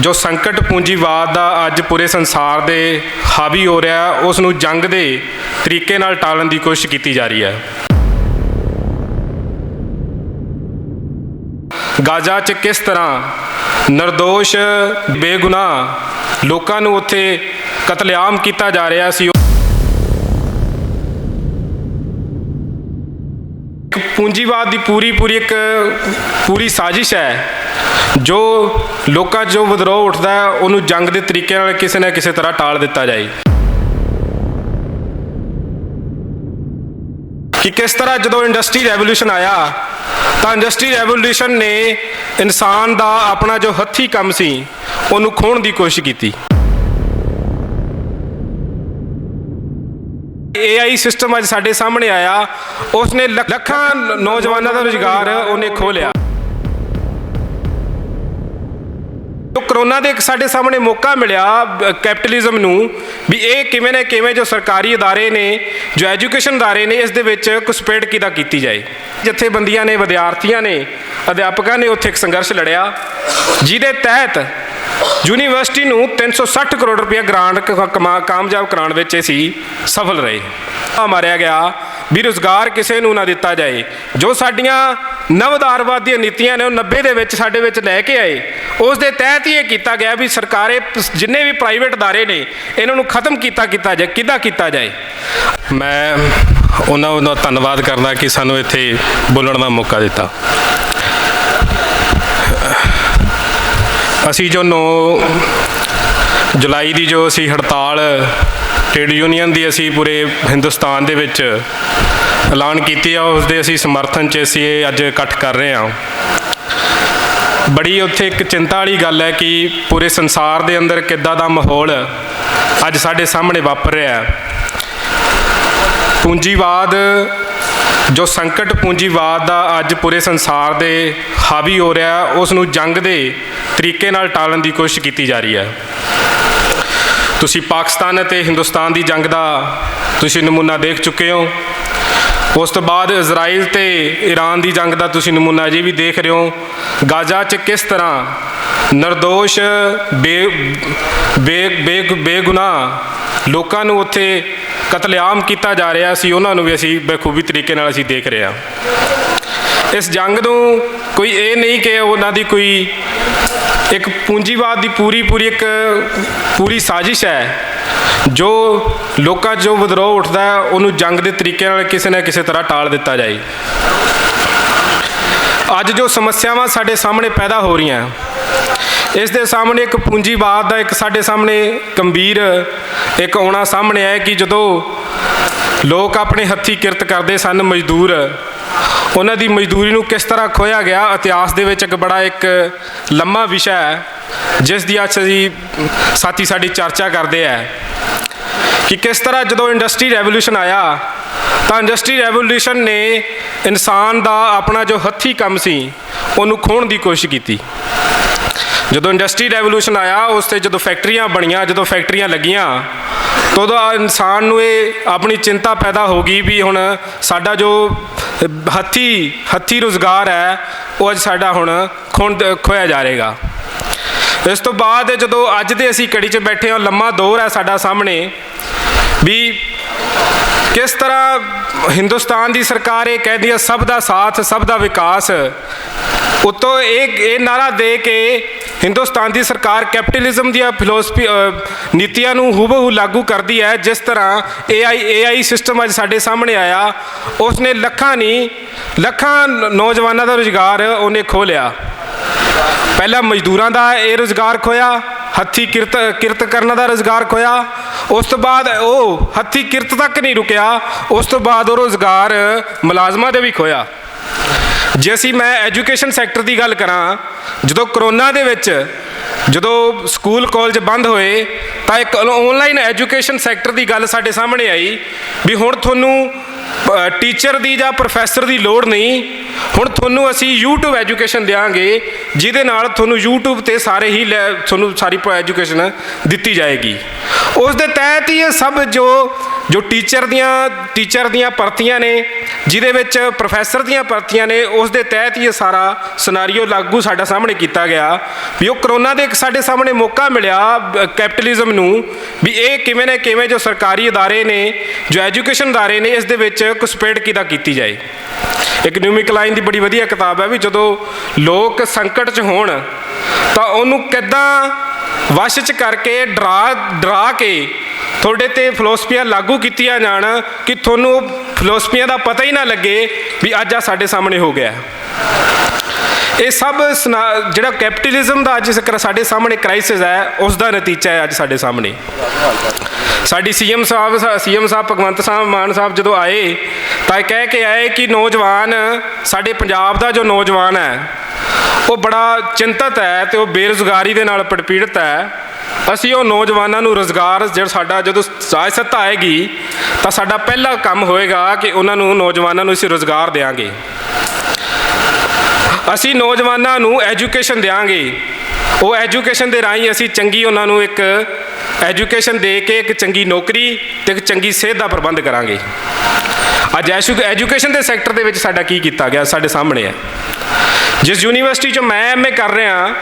ਜੋ ਸੰਕਟ ਪੂੰਜੀਵਾਦ ਦਾ ਅੱਜ ਪੂਰੇ ਸੰਸਾਰ ਦੇ ਹਾਵੀ ਹੋ ਰਿਹਾ ਉਸ ਨੂੰ ਜੰਗ ਦੇ ਤਰੀਕੇ ਨਾਲ ਟਾਲਣ ਦੀ ਕੋਸ਼ਿਸ਼ ਕੀਤੀ ਜਾ ਰਹੀ ਹੈ। ਗਾਜ਼ਾ 'ਚ ਕਿਸ ਤਰ੍ਹਾਂ ਨਿਰਦੋਸ਼, ਬੇਗੁਨਾਹ ਲੋਕਾਂ ਨੂੰ ਉੱਥੇ ਕਤਲੇਆਮ ਕੀਤਾ ਜਾ ਰਿਹਾ ਸੀ ਪੂੰਜੀਵਾਦ ਦੀ ਪੂਰੀ ਪੂਰੀ ਇੱਕ ਪੂਰੀ ਸਾਜ਼ਿਸ਼ ਹੈ। ਜੋ ਲੋਕਾਂ 'ਚੋਂ ਵਿਦਰੋਹ ਉੱਠਦਾ ਹੈ, ਉਹਨੂੰ ਜੰਗ ਦੇ ਤਰੀਕੇ ਨਾਲ ਕਿਸੇ ਨਾ ਕਿਸੇ ਤਰ੍ਹਾਂ ਟਾਲ ਦਿੱਤਾ ਜਾਏ। ਕਿ ਕਿਸ ਤਰ੍ਹਾਂ ਜਦੋਂ ਇੰਡਸਟਰੀ ਰੈਵੋਲੂਸ਼ਨ ਆਇਆ, ਤਾਂ ਇੰਡਸਟਰੀ ਰੈਵੋਲੂਸ਼ਨ ਨੇ ਇਨਸਾਨ ਦਾ ਆਪਣਾ ਜੋ ਹੱਥੀ ਕੰਮ ਸੀ, ਉਹਨੂੰ ਖੋਣ ਦੀ ਕੋਸ਼ਿਸ਼ ਕੀਤੀ। AI ਸਿਸਟਮ ਅੱਜ ਸਾਡੇ ਸਾਹਮਣੇ ਆਇਆ। ਉਸਨੇ ਲੱਖ- ਲੱਖਾਂ ਨੌਜਵਾਨਾਂ ਦਾ ਰੁਜ਼ਗਾਰ ਉਹਨੇ ਖੋਹ ਕਰੋਨਾ ਦੇ ਇੱਕ ਸਾਡੇ ਸਾਹਮਣੇ ਮੌਕਾ ਮਿਲਿਆ ਬ- ਕੈਪੀਟਲਿਜ਼ਮ ਨੂੰ, ਵੀ ਇਹ ਕਿਵੇਂ ਨਾ ਕਿਵੇਂ ਜੋ ਸਰਕਾਰੀ ਅਦਾਰੇ ਨੇ, ਜੋ ਐਜੂਕੇਸ਼ਨ ਅਦਾਰੇ ਨੇ, ਇਸ ਦੇ ਵਿੱਚ ਘੁਸਪੈਠ ਕਿਦਾ ਕੀਤੀ ਜਾਏ। ਜਥੇਬੰਦੀਆਂ ਨੇ, ਵਿਦਿਆਰਥੀਆਂ ਨੇ, ਅਧਿਆਪਕਾਂ ਨੇ ਉੱਥੇ ਇੱਕ ਸੰਘਰਸ਼ ਲੜਿਆ, ਜਿਹਦੇ ਤਹਿਤ ਯੂਨੀਵਰਸਿਟੀ ਨੂੰ 360 ਕਰੋੜ ਰੁਪਏ ਗ੍ਰਾਂਟ ਕ- ਕਮਾ ਕਾਮਯਾਬ ਕਰਾਉਣ ਵਿੱਚ ਅਸੀਂ ਸਫਲ ਰਹੇ। ਆ ਮਾਰਿਆ ਗਿਆ ਵੀ ਰੁਜ਼ਗਾਰ ਕਿਸੇ ਨੂੰ ਨਾ ਦਿੱਤਾ ਜਾਏ। ਜੋ ਸਾਡੀਆਂ ਨਵਦਾਰਵਾਦ ਦੀਆਂ ਨੀਤੀਆਂ ਨੇ ਉਹ 90 ਦੇ ਵਿੱਚ ਸਾਡੇ ਵਿੱਚ ਲੈ ਕੇ ਆਏ। ਉਸ ਦੇ ਤਹਿਤ ਹੀ ਇਹ ਕੀਤਾ ਗਿਆ ਵੀ ਸਰਕਾਰੇ ਜਿੰਨੇ ਵੀ ਪ੍ਰਾਈਵੇਟ ਅਦਾਰੇ ਨੇ, ਇਹਨਾਂ ਨੂੰ ਖਤਮ ਕੀਤਾ ਕੀਤਾ ਜਾਏ, ਕਿੱਦਾਂ ਕੀਤਾ ਜਾਏ। ਮੈਂ ਉਹਨਾਂ ਦਾ ਧੰਨਵਾਦ ਕਰਦਾ ਕਿ ਸਾਨੂੰ ਇੱਥੇ ਬੋਲਣ ਦਾ ਮੌਕਾ ਦਿੱਤਾ। ਅਸੀਂ ਜੋ 9 ਜੁਲਾਈ ਦੀ ਜੋ ਅਸੀਂ ਹੜਤਾਲ, ਟ੍ਰੇਡ ਯੂਨੀਅਨ ਦੀ ਅਸੀਂ ਪੂਰੇ ਹਿੰਦੁਸਤਾਨ ਦੇ ਵਿੱਚ ਐਲਾਨ ਕੀਤੀ ਆ ਉਸ ਦੇ ਅਸੀਂ ਸਮਰਥਨ 'ਚ ਅਸੀਂ ਇਹ ਅੱਜ ਇਕੱਠ ਕਰ ਰਹੇ ਹਾਂ। ਬੜੀ ਉੱਥੇ ਇੱਕ ਚਿੰਤਾ ਵਾਲੀ ਗੱਲ ਹੈ ਕਿ ਪੂਰੇ ਸੰਸਾਰ ਦੇ ਅੰਦਰ ਕਿੱਦਾਂ ਦਾ ਮਾਹੌਲ ਅੱਜ ਸਾਡੇ ਸਾਹਮਣੇ ਵਾਪਰ ਰਿਹਾ ਹੈ। ਪੂੰਜੀਵਾਦ ਜੋ ਸੰਕਟ ਪੂੰਜੀਵਾਦ ਦਾ ਅੱਜ ਪੂਰੇ ਸੰਸਾਰ ਦੇ ਹਾਵੀ ਹੋ ਰਿਹਾ ਉਸ ਨੂੰ ਜੰਗ ਦੇ ਤਰੀਕੇ ਨਾਲ ਟਾਲਣ ਦੀ ਕੋਸ਼ਿਸ਼ ਕੀਤੀ ਜਾ ਰਹੀ ਹੈ। ਤੁਸੀਂ ਪਾਕਿਸਤਾਨ ਅਤੇ ਹਿੰਦੁਸਤਾਨ ਦੀ ਜੰਗ ਦਾ ਤੁਸੀਂ ਨਮੂਨਾ ਦੇਖ ਚੁੱਕੇ ਹੋ। ਉਸ ਤੋਂ ਬਾਅਦ ਇਜ਼ਰਾਈਲ ਤੇ ਈਰਾਨ ਦੀ ਜੰਗ ਦਾ ਤੁਸੀਂ ਨਮੂਨਾ ਅਜੇ ਵੀ ਦੇਖ ਰਹੇ ਹੋ। ਗਾਜ਼ਾ 'ਚ ਕਿਸ ਤਰ੍ਹਾਂ ਨਿਰਦੋਸ਼, ਬੇ ਬੇ, ਬੇ- ਬੇਗੁਨਾਹ ਲੋਕਾਂ ਨੂੰ ਉੱਥੇ ਕਤਲੇਆਮ ਕੀਤਾ ਜਾ ਰਿਹਾ ਸੀ, ਉਹਨਾਂ ਨੂੰ ਵੀ ਅਸੀਂ ਬਖੂਬੀ ਤਰੀਕੇ ਨਾਲ ਅਸੀਂ ਦੇਖ ਰਹੇ ਹਾਂ। ਇਸ ਜੰਗ ਨੂੰ ਕੋਈ ਇਹ ਨਹੀਂ ਕਿ ਉਹਨਾਂ ਦੀ ਕੋਈ ਇੱਕ ਪੂੰਜੀਵਾਦ ਦੀ ਪੂਰੀ ਪੂਰੀ ਇੱਕ ਪੂਰੀ ਸਾਜ਼ਿਸ਼ ਹੈ ਜੋ ਲੋਕਾਂ 'ਚ ਜੋ ਵਿਦਰੋਹ ਉੱਠਦਾ ਹੈ, ਉਹਨੂੰ ਜੰਗ ਦੇ ਤਰੀਕੇ ਨਾਲ ਕਿਸੇ ਨਾ ਕਿਸੇ ਤਰ੍ਹਾਂ ਟਾਲ ਦਿੱਤਾ ਜਾਏ। ਅੱਜ ਜੋ ਸਮੱਸਿਆਵਾਂ ਸਾਡੇ ਸਾਹਮਣੇ ਪੈਦਾ ਹੋ ਰਹੀਆਂ, ਇਸ ਦੇ ਸਾਹਮਣੇ ਇੱਕ ਪੂੰਜੀਵਾਦ ਦਾ ਇੱਕ ਸਾਡੇ ਸਾਹਮਣੇ ਗੰਭੀਰ ਇੱਕ ਆਉਣਾ ਸਾਹਮਣੇ ਆਇਆ ਕਿ ਜਦੋਂ ਲੋਕ ਆਪਣੇ ਹੱਥੀ ਕਿਰਤ ਕਰਦੇ ਸਨ, ਮਜ਼ਦੂਰ, ਉਹਨਾਂ ਦੀ ਮਜ਼ਦੂਰੀ ਨੂੰ ਕਿਸ ਤਰ੍ਹਾਂ ਖੋਇਆ ਗਿਆ, ਇਤਿਹਾਸ ਦੇ ਵਿੱਚ ਇੱਕ ਬੜਾ ਇੱਕ ਲੰਮਾ ਵਿਸ਼ਾ ਹੈ। ਜਿਸ ਦੀ ਅੱਜ ਅਸੀਂ ਸਾਥੀ ਸਾਡੀ ਚਰਚਾ ਕਰਦੇ ਆ ਕਿ ਕਿਸ ਤਰ੍ਹਾਂ ਜਦੋਂ ਇੰਡਸਟਰੀ ਰੈਵੋਲੂਸ਼ਨ ਆਇਆ, ਤਾਂ ਇੰਡਸਟਰੀ ਰੈਵੋਲੂਸ਼ਨ ਨੇ ਇਨਸਾਨ ਦਾ ਆਪਣਾ ਜੋ ਹੱਥੀ ਕੰਮ ਸੀ, ਉਹਨੂੰ ਖੋਣ ਦੀ ਕੋਸ਼ਿਸ਼ ਕੀਤੀ। ਜਦੋਂ ਇੰਡਸਟਰੀ ਰੈਵੋਲੂਸ਼ਨ ਆਇਆ, ਉਸ ਤੇ ਜਦੋਂ ਫੈਕਟਰੀਆਂ ਬਣੀਆਂ, ਜਦੋਂ ਫੈਕਟਰੀਆਂ ਲੱਗੀਆਂ, ਤਾਂ ਉਦੋਂ ਇਨਸਾਨ ਨੂੰ ਇਹ ਆਪਣੀ ਚਿੰਤਾ ਪੈਦਾ ਹੋ ਗਈ ਵੀ ਹੁਣ ਸਾਡਾ ਜੋ ਹੱਥੀ ਹੱਥੀ ਰੋਜ਼ਗਾਰ ਹੈ, ਉਹ ਅੱਜ ਸਾਡਾ ਹੁਣ ਖੋਣ ਖੋਇਆ ਜਾ ਰਹੇਗਾ। ਇਸ ਤੋਂ ਬਾਅਦ ਜਦੋਂ ਅੱਜ ਦੇ ਅਸੀਂ ਕੜੀ 'ਚ ਬੈਠੇ ਹਾਂ, ਲੰਮਾ ਦੌਰ ਹੈ ਸਾਡਾ ਸਾਹਮਣੇ, ਵੀ ਕਿਸ ਤਰ੍ਹਾਂ ਹਿੰਦੁਸਤਾਨ ਦੀ ਸਰਕਾਰ ਇਹ ਕਹਿੰਦੀ ਹੈ, ਸਭ ਦਾ ਸਾਥ, ਸਭ ਦਾ ਵਿਕਾਸ। ਉਤੋਂ ਇਹ ਇਹ ਨਾਰਾ ਦੇ ਕੇ ਹਿੰਦੁਸਤਾਨ ਦੀ ਸਰਕਾਰ ਕੈਪੀਟਲਿਜ਼ਮ ਦੀਆਂ ਫਿਲਾਸਫੀ ਨੀਤੀਆਂ ਨੂੰ ਹੂਬਹੂ ਲਾਗੂ ਕਰਦੀ ਹੈ। ਜਿਸ ਤਰ੍ਹਾਂ AI AI ਸਿਸਟਮ ਅੱਜ ਸਾਡੇ ਸਾਹਮਣੇ ਆਇਆ, ਉਸਨੇ ਲੱਖਾਂ ਨਹੀਂ ਲੱਖਾਂ ਨੌਜਵਾਨਾਂ ਦਾ ਰੁਜ਼ਗਾਰ ਉਹਨੇ ਖੋਹ ਪਹਿਲਾਂ ਮਜ਼ਦੂਰਾਂ ਦਾ ਇਹ ਰੋਜ਼ਗਾਰ ਖੋਇਆ ਹੱਥੀ ਕਿਰਤ ਕਿਰਤ ਕਰਨ ਦਾ ਰੋਜ਼ਗਾਰ ਖੋਇਆ ਉਸ ਤੋਂ ਬਾਅਦ ਉਹ ਹੱਥੀ ਕਿਰਤ ਤੱਕ ਨਹੀਂ ਰੁਕਿਆ, ਉਸ ਤੋਂ ਬਾਅਦ ਉਹ ਰੋਜ਼ਗਾਰ ਮੁਲਾਜ਼ਮਾਂ ਦੇ ਵੀ ਖੋਇਆ ਜੇ ਅਸੀਂ ਮੈਂ ਐਜੂਕੇਸ਼ਨ ਸੈਕਟਰ ਦੀ ਗੱਲ ਕਰਾਂ, ਜਦੋਂ ਕਰੋਨਾ ਦੇ ਵਿੱਚ ਜਦੋਂ ਸਕੂਲ, ਕਾਲਜ ਬੰਦ ਹੋਏ, ਤਾਂ ਇੱਕ ਆਨਲਾਈਨ ਐਜੂਕੇਸ਼ਨ ਸੈਕਟਰ ਦੀ ਗੱਲ ਸਾਡੇ ਸਾਹਮਣੇ ਆਈ ਵੀ ਹੁਣ ਤੁਹਾਨੂੰ ਟੀਚਰ ਦੀ ਜਾਂ ਪ੍ਰੋਫੈਸਰ ਦੀ ਲੋੜ ਨਹੀਂ। ਹੁਣ ਤੁਹਾਨੂੰ ਅਸੀਂ YouTube ਐਜੂਕੇਸ਼ਨ ਦੇਵਾਂਗੇ ਜਿਹਦੇ ਨਾਲ ਤੁਹਾਨੂੰ YouTube ਤੇ ਸਾਰੇ ਹੀ ਲੈ- ਤੁਹਾਨੂੰ ਸਾਰੀ ਐਜੂਕੇਸ਼ਨ ਦਿੱਤੀ ਜਾਏਗੀ। ਉਸ ਦੇ ਤਹਿਤ ਹੀ ਇਹ ਸਭ ਜੋ ਜੋ ਟੀਚਰ ਦੀਆਂ ਟੀਚਰ ਦੀਆਂ ਭਰਤੀਆਂ ਨੇ, ਜਿਹਦੇ ਵਿੱਚ ਪ੍ਰੋਫੈਸਰ ਦੀਆਂ ਭਰਤੀਆਂ ਨੇ, ਉਸ ਦੇ ਤਹਿਤ ਹੀ ਇਹ ਸਾਰਾ ਸਿਨਾਰੀਓ ਲਾਗੂ ਸਾਡਾ ਸਾਹਮਣੇ ਕੀਤਾ ਗਿਆ। ਵੀ ਉਹ ਕਰੋਨਾ ਦੇ ਇੱਕ ਸਾਡੇ ਸਾਹਮਣੇ ਮੌਕਾ ਮਿਲਿਆ ਕੈਪੀਟਲਿਜ਼ਮ ਨੂੰ, ਵੀ ਇਹ ਕਿਵੇਂ ਨਾ ਕਿਵੇਂ ਜੋ ਸਰਕਾਰੀ ਅਦਾਰੇ ਨੇ, ਜੋ ਐਜੂਕੇਸ਼ਨ ਅਦਾਰੇ ਨੇ, ਇਸ ਦੇ ਵਿੱਚ ਘੁਸਪੈਠ ਕਿੱਦਾਂ ਕੀਤੀ ਜਾਏ। ਇੱਕ ਨਿਊਮਿਕ ਲਾਈਨ ਦੀ ਬੜੀ ਵਧੀਆ ਕਿਤਾਬ ਹੈ ਵੀ ਜਦੋਂ ਲੋਕ ਸੰਕਟ 'ਚ ਹੋਣ, ਤਾਂ ਉਹਨੂੰ ਕਿੱਦਾਂ ਵਸ਼ 'ਚ ਕਰਕੇ ਡਰਾ ਡਰਾ ਕੇ ਤੁਹਾਡੇ ਤੇ ਫਿਲਾਸਫੀਆਂ ਲਾਗੂ ਕੀਤੀਆਂ ਜਾਣ ਕਿ ਤੁਹਾਨੂੰ ਫਿਲਾਸਫੀਆਂ ਦਾ ਪਤਾ ਹੀ ਨਾ ਲੱਗੇ ਵੀ ਅੱਜ ਆ ਸਾਡੇ ਸਾਹਮਣੇ ਹੋ ਗਿਆ। ਇਹ ਸਭ ਸਨਾ- ਜਿਹੜਾ ਕੈਪੀਟਲਿਜ਼ਮ ਦਾ ਅੱਜ ਸਾਡੇ ਸਾਹਮਣੇ ਕ੍ਰਾਈਸਿਸ ਹੈ ਉਸ ਦਾ ਨਤੀਜਾ ਹੈ ਅੱਜ ਸਾਡੇ ਸਾਹਮਣੇ। ਸਾਡੀ ਸੀਐਮ ਸਾਹਿਬ ਸੀਐਮ ਸਾਹਿਬ ਭਗਵੰਤ ਸਾਹਿਬ, ਮਾਨ ਸਾਹਿਬ ਜਦੋਂ ਆਏ, ਤਾਂ ਇਹ ਕਹਿ ਕੇ ਆਏ ਕਿ ਨੌਜਵਾਨ, ਸਾਡੇ ਪੰਜਾਬ ਦਾ ਜੋ ਨੌਜਵਾਨ ਹੈ, ਉਹ ਬੜਾ ਚਿੰਤਤ ਹੈ ਤੇ ਉਹ ਬੇਰੁਜ਼ਗਾਰੀ ਦੇ ਨਾਲ ਪੀੜਤ ਹੈ। ਅਸੀਂ ਉਹ ਨੌਜਵਾਨਾਂ ਨੂੰ ਰੋਜ਼ਗਾਰ ਜਿਹੜਾ ਸਾਡਾ ਜਦੋਂ ਸਿਆਸਤ ਆਏਗੀ, ਤਾਂ ਸਾਡਾ ਪਹਿਲਾ ਕੰਮ ਹੋਏਗਾ ਕਿ ਉਹਨਾਂ ਨੂੰ ਨੌਜਵਾਨਾਂ ਨੂੰ ਅਸੀਂ ਰੋਜ਼ਗਾਰ ਦੇਵਾਂਗੇ ਅਸੀਂ ਨੌਜਵਾਨਾਂ ਨੂੰ ਐਜੂਕੇਸ਼ਨ ਦੇਵਾਂਗੇ ਉਹ ਐਜੂਕੇਸ਼ਨ ਦੇ ਰਾਹੀਂ ਅਸੀਂ ਚੰਗੀ ਉਹਨਾਂ ਨੂੰ ਇੱਕ ਐਜੂਕੇਸ਼ਨ ਦੇ ਕੇ ਇੱਕ ਚੰਗੀ ਨੌਕਰੀ ਤੇ ਇੱਕ ਚੰਗੀ ਸਿਹਤ ਦਾ ਪ੍ਰਬੰਧ ਕਰਾਂਗੇ। ਅੱਜ ਐਸ਼ੂ- ਐਜੂਕੇਸ਼ਨ ਦੇ ਸੈਕਟਰ ਦੇ ਵਿੱਚ ਸਾਡਾ ਕੀ ਕੀਤਾ ਗਿਆ ਸਾਡੇ ਸਾਹਮਣੇ ਹੈ। ਜਿਸ ਯੂਨੀਵਰਸਿਟੀ 'ਚ ਮੈਂ ਐਮਏ ਕਰ ਰਿਹਾ,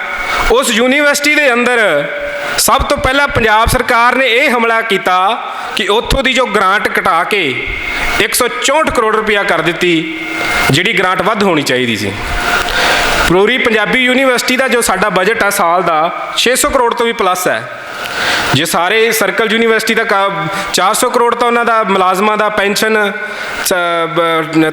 ਉਸ ਯੂਨੀਵਰਸਿਟੀ ਦੇ ਅੰਦਰ ਸਭ ਤੋਂ ਪਹਿਲਾਂ ਪੰਜਾਬ ਸਰਕਾਰ ਨੇ ਇਹ ਹਮਲਾ ਕੀਤਾ ਕਿ ਉੱਥੋਂ ਦੀ ਜੋ ਗ੍ਰਾਂਟ ਘਟਾ ਕੇ 164 ਕਰੋੜ ਰੁਪਇਆ ਕਰ ਦਿੱਤੀ, ਜਿਹੜੀ ਗ੍ਰਾਂਟ ਵੱਧ ਹੋਣੀ ਚਾਹੀਦੀ ਸੀ। ਫਲੋਰੀ ਪੰਜਾਬੀ ਯੂਨੀਵਰਸਿਟੀ ਦਾ ਜੋ ਸਾਡਾ ਬਜਟ ਆ ਸਾਲ ਦਾ 600 ਕਰੋੜ ਤੋਂ ਵੀ ਪਲੱਸ ਹੈ। ਜੇ ਸਾਰੇ ਸਰਕਲ ਯੂਨੀਵਰਸਿਟੀ ਦਾ ਕਾ- 400 ਕਰੋੜ ਤਾਂ ਉਹਨਾਂ ਦਾ ਮੁਲਾਜ਼ਮਾਂ ਦਾ, ਪੈਨਸ਼ਨ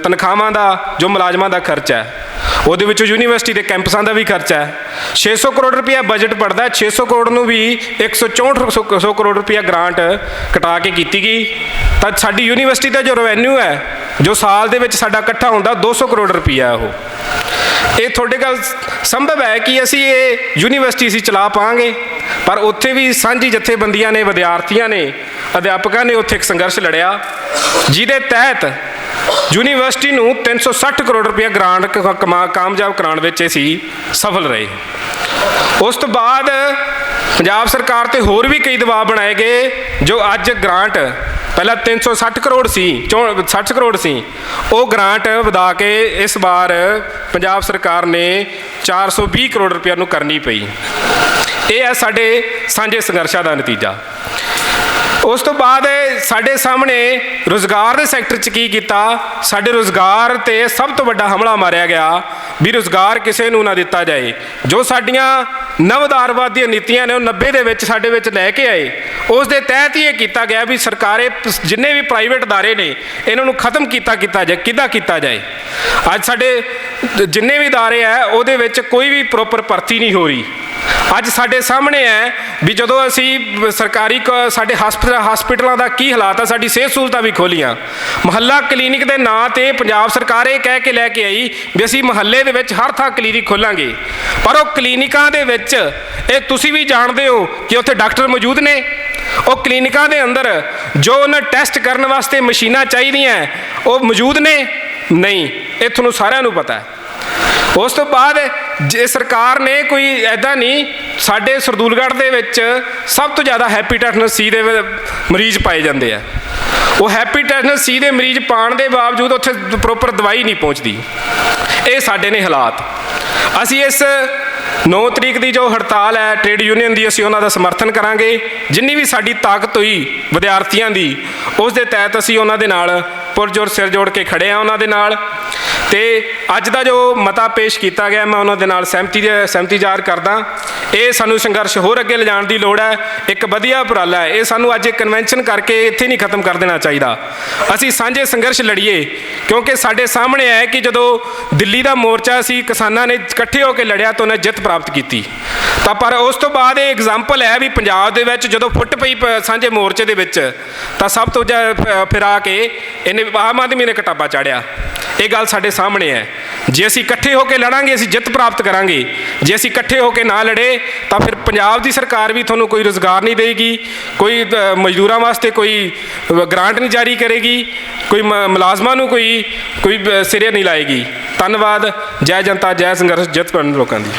ਤਨਖਾਹਾਂ ਦਾ, ਜੋ ਮੁਲਾਜ਼ਮਾਂ ਦਾ ਖਰਚਾ ਹੈ। ਉਹਦੇ ਵਿੱਚੋਂ ਯੂਨੀਵਰਸਿਟੀ ਦੇ ਕੈਂਪਸਾਂ ਦਾ ਵੀ ਖਰਚਾ ਹੈ। 600 ਕਰੋੜ ਰੁਪਇਆ ਬਜਟ ਪੜਦਾ 600 ਕਰੋੜ ਨੂੰ ਵੀ 164 ਸੌ- ਸੌ ਕਰੋੜ ਰੁਪਇਆ ਗ੍ਰਾਂਟ ਕਟਾ ਕੇ ਕੀਤੀ ਗਈ। ਤਾਂ ਸਾਡੀ ਯੂਨੀਵਰਸਿਟੀ ਦਾ ਜੋ ਰੈਵਨਿਊ ਹੈ, ਜੋ ਸਾਲ ਦੇ ਵਿੱਚ ਸਾਡਾ ਇਕੱਠਾ ਹੁੰਦਾ 200 ਕਰੋੜ ਰੁਪਇਆ ਉਹ। ਇਹ ਤੁਹਾਡੇ ਗੱਲ ਸੰਭਵ ਹੈ ਕਿ ਅਸੀਂ ਇਹ ਯੂਨੀਵਰਸਿਟੀ ਅਸੀਂ ਚਲਾ ਪਾਵਾਂਗੇ। ਪਰ ਉੱਥੇ ਵੀ ਸਾਂਝੀ ਜਥੇਬੰਦੀਆਂ ਨੇ, ਵਿਦਿਆਰਥੀਆਂ ਨੇ, ਅਧਿਆਪਕਾਂ ਨੇ ਉੱਥੇ ਇੱਕ ਸੰਘਰਸ਼ ਲੜਿਆ। ਜਿਹਦੇ ਤਹਿਤ ਯੂਨੀਵਰਸਿਟੀ ਨੂੰ 360 ਕਰੋੜ ਰੁਪਏ ਗ੍ਰਾਂਟ ਕ- ਕਮਾ ਕਾਮਯਾਬ ਕਰਾਉਣ ਵਿੱਚ ਅਸੀਂ ਸਫਲ ਰਹੇ। ਉਸ ਤੋਂ ਬਾਅਦ ਪੰਜਾਬ ਸਰਕਾਰ ਤੇ ਹੋਰ ਵੀ ਕਈ ਦਬਾਅ ਬਣਾਏ ਗਏ, ਜੋ ਅੱਜ ਗ੍ਰਾਂਟ ਪਹਿਲਾਂ 360 ਕਰੋੜ ਸੀ, ਚੌ- 60 ਕਰੋੜ ਸੀ। ਉਹ ਗ੍ਰਾਂਟ ਵਧਾ ਕੇ ਇਸ ਵਾਰ ਪੰਜਾਬ ਸਰਕਾਰ ਨੇ 420 ਕਰੋੜ ਰੁਪਏ ਨੂੰ ਕਰਨੀ ਪਈ। ਇਹ ਹੈ ਸਾਡੇ ਸਾਂਝੇ ਸੰਘਰਸ਼ਾਂ ਦਾ ਨਤੀਜਾ। ਉਸ ਤੋਂ ਬਾਅਦ ਸਾਡੇ ਸਾਹਮਣੇ ਰੋਜ਼ਗਾਰ ਦੇ ਸੈਕਟਰ 'ਚ ਕੀ ਕੀਤਾ? ਸਾਡੇ ਰੋਜ਼ਗਾਰ ਤੇ ਸਭ ਤੋਂ ਵੱਡਾ ਹਮਲਾ ਮਾਰਿਆ ਗਿਆ ਵੀ ਰੋਜ਼ਗਾਰ ਕਿਸੇ ਨੂੰ ਨਾ ਦਿੱਤਾ ਜਾਏ। ਜੋ ਸਾਡੀਆਂ ਨਵਦਾਰਵਾਦੀਆਂ ਨੀਤੀਆਂ ਨੇ ਉਹ 90 ਦੇ ਵਿੱਚ ਸਾਡੇ ਵਿੱਚ ਲੈ ਕੇ ਆਏ। ਉਸ ਦੇ ਤਹਿਤ ਹੀ ਇਹ ਕੀਤਾ ਗਿਆ ਵੀ ਸਰਕਾਰੇ ਜਿੰਨੇ ਵੀ ਪ੍ਰਾਈਵੇਟ ਅਦਾਰੇ ਨੇ, ਇਹਨਾਂ ਨੂੰ ਖਤਮ ਕੀਤਾ ਕੀਤਾ ਜਾਏ, ਕਿੱਦਾਂ ਕੀਤਾ ਜਾਏ? ਅੱਜ ਸਾਡੇ ਜਿੰਨੇ ਵੀ ਅਦਾਰੇ ਆ ਉਹਦੇ ਵਿੱਚ ਕੋਈ ਵੀ ਪ੍ਰੋਪਰ ਭਰਤੀ ਨਹੀਂ ਹੋ ਰਹੀ। ਅੱਜ ਸਾਡੇ ਸਾਹਮਣੇ ਹੈ ਵੀ ਜਦੋਂ ਅਸੀਂ ਸਰਕਾਰੀ ਕ- ਸਾਡੇ ਹਸਪਤਾਲ ਹਸਪੀਟਲਾਂ ਦਾ ਕੀ ਹਾਲਾਤ ਆ, ਸਾਡੀ ਸਿਹਤ ਸਹੂਲਤਾਂ ਵੀ ਖੋਲੀਆਂ। ਮੁਹੱਲਾ ਕਲੀਨਿਕ ਦੇ ਨਾਂ ਤੇ ਪੰਜਾਬ ਸਰਕਾਰ ਇਹ ਕਹਿ ਕੇ ਲੈ ਕੇ ਆਈ ਵੀ ਅਸੀਂ ਮੁਹੱਲੇ ਦੇ ਵਿੱਚ ਹਰ ਥਾਂ ਕਲੀਨਿਕ ਖੋਲਾਂਗੇ। ਪਰ ਉਹ ਕਲੀਨਿਕਾਂ ਦੇ ਵਿੱਚ, ਇਹ ਤੁਸੀਂ ਵੀ ਜਾਣਦੇ ਹੋ ਕਿ ਉੱਥੇ ਡਾਕਟਰ ਮੌਜੂਦ ਨੇ। ਉਹ ਕਲੀਨਿਕਾਂ ਦੇ ਅੰਦਰ ਜੋ ਉਹਨਾਂ ਟੈਸਟ ਕਰਨ ਵਾਸਤੇ ਮਸ਼ੀਨਾਂ ਚਾਹੀਦੀਆਂ, ਉਹ ਮੌਜੂਦ ਨੇ? ਨਹੀਂ। ਇਹ ਤੁਹਾਨੂੰ ਸਾਰਿਆਂ ਨੂੰ ਪਤਾ ਹੈ। ਉਸ ਤੋਂ ਬਾਅਦ ਜੇ ਸਰਕਾਰ ਨੇ ਕੋਈ ਐਦਾਂ ਨਹੀਂ, ਸਾਡੇ ਸਰਦੂਲਗੜ੍ਹ ਦੇ ਵਿੱਚ ਸਭ ਤੋਂ ਜ਼ਿਆਦਾ ਹੈਪੀਟੈਟਨਸ ਸੀ ਦੇ ਮਰੀਜ਼ ਪਾਏ ਜਾਂਦੇ ਆ। ਉਹ ਹੈਪੀਟੈਟਨਸ ਸੀ ਦੇ ਮਰੀਜ਼ ਪਾਣ ਦੇ ਬਾਵਜੂਦ ਉੱਥੇ ਪ੍ਰੋਪਰ ਦਵਾਈ ਨਹੀਂ ਪਹੁੰਚਦੀ। ਇਹ ਸਾਡੇ ਨੇ ਹਾਲਾਤ। ਅਸੀਂ ਇਸ 9 ਤਰੀਕ ਦੀ ਜੋ ਹੜਤਾਲ ਹੈ ਟ੍ਰੇਡ ਯੂਨੀਅਨ ਦੀ ਅਸੀਂ ਉਹਨਾਂ ਦਾ ਸਮਰਥਨ ਕਰਾਂਗੇ। ਜਿੰਨੀ ਵੀ ਸਾਡੀ ਤਾਕਤ ਹੋਈ ਵਿਦਿਆਰਥੀਆਂ ਦੀ, ਉਸ ਦੇ ਤਹਿਤ ਅਸੀਂ ਉਹਨਾਂ ਦੇ ਨਾਲ ਪੁਰਜੋਰ ਸਿਰ ਜੋੜ ਕੇ ਖੜੇ ਆ ਉਹਨਾਂ ਦੇ ਨਾਲ। ਤੇ ਅੱਜ ਦਾ ਜੋ ਮਤਾ ਪੇਸ਼ ਕੀਤਾ ਗਿਆ, ਮੈਂ ਉਹਨਾਂ ਦੇ ਨਾਲ ਸਹਿਮਤੀ ਦੇ ਸਹਿਮਤੀ ਜ਼ਾਹਰ ਕਰਦਾ। ਇਹ ਸਾਨੂੰ ਸੰਘਰਸ਼ ਹੋਰ ਅੱਗੇ ਲਿਜਾਣ ਦੀ ਲੋੜ ਹੈ, ਇੱਕ ਵਧੀਆ ਉਪਰਾਲਾ ਹੈ। ਇਹ ਸਾਨੂੰ ਅੱਜ ਇੱਕ ਕਨਵੈਨਸ਼ਨ ਕਰਕੇ ਇੱਥੇ ਨਹੀਂ ਖਤਮ ਕਰ ਦੇਣਾ ਚਾਹੀਦਾ। ਅਸੀਂ ਸਾਂਝੇ ਸੰਘਰਸ਼ ਲੜੀਏ, ਕਿਉਂਕਿ ਸਾਡੇ ਸਾਹਮਣੇ ਹੈ ਕਿ ਜਦੋਂ ਦਿੱਲੀ ਦਾ ਮੋਰਚਾ ਸੀ, ਕਿਸਾਨਾਂ ਨੇ ਇਕੱਠੇ ਹੋ ਕੇ ਲੜਿਆ ਤਾਂ ਉਹਨੇ ਜਿੱਤ ਪ੍ਰਾਪਤ ਕੀਤੀ। ਤਾਂ ਪਰ ਉਸ ਤੋਂ ਬਾਅਦ ਇਹ ਐਗਜ਼ਾਮਪਲ ਹੈ ਵੀ ਪੰਜਾਬ ਦੇ ਵਿੱਚ ਜਦੋਂ ਫੁੱਟ ਪਈ ਪ- ਸਾਂਝੇ ਮੋਰਚੇ ਦੇ ਵਿੱਚ, ਤਾਂ ਸਭ ਤੋਂ ਜਾ ਫਿਰਾ ਕੇ ਇਹਨੇ ਆਮ ਆਦਮੀ ਨੇ ਕਿਤਾਬਾ ਚਾੜਿਆ ਇਹ ਗੱਲ ਸਾਡੇ ਸਾਹਮਣੇ ਹੈ। ਜੇ ਅਸੀਂ ਇਕੱਠੇ ਹੋ ਕੇ ਲੜਾਂਗੇ, ਅਸੀਂ ਜਿੱਤ ਪ੍ਰਾਪਤ ਕਰਾਂਗੇ। ਜੇ ਅਸੀਂ ਇਕੱਠੇ ਹੋ ਕੇ ਨਾ ਲੜੇ, ਤਾਂ ਫਿਰ ਪੰਜਾਬ ਦੀ ਸਰਕਾਰ ਵੀ ਤੁਹਾਨੂੰ ਕੋਈ ਰੋਜ਼ਗਾਰ ਨਹੀਂ ਦੇਗੀ, ਕੋਈ ਮਜ਼ਦੂਰਾਂ ਵਾਸਤੇ ਕੋਈ ਗ੍ਰਾਂਟ ਨਹੀਂ ਜਾਰੀ ਕਰੇਗੀ, ਕੋਈ ਮ- ਮੁਲਾਜ਼ਮਾਂ ਨੂੰ ਕੋਈ ਕੋਈ ਸਿਰੇ ਨਹੀਂ ਲਾਏਗੀ। ਧੰਨਵਾਦ। ਜੈ ਜਨਤਾ, ਜੈ ਸੰਘਰਸ਼, ਜਿੱਤ ਕਰਨ ਲੋਕਾਂ ਦੀ।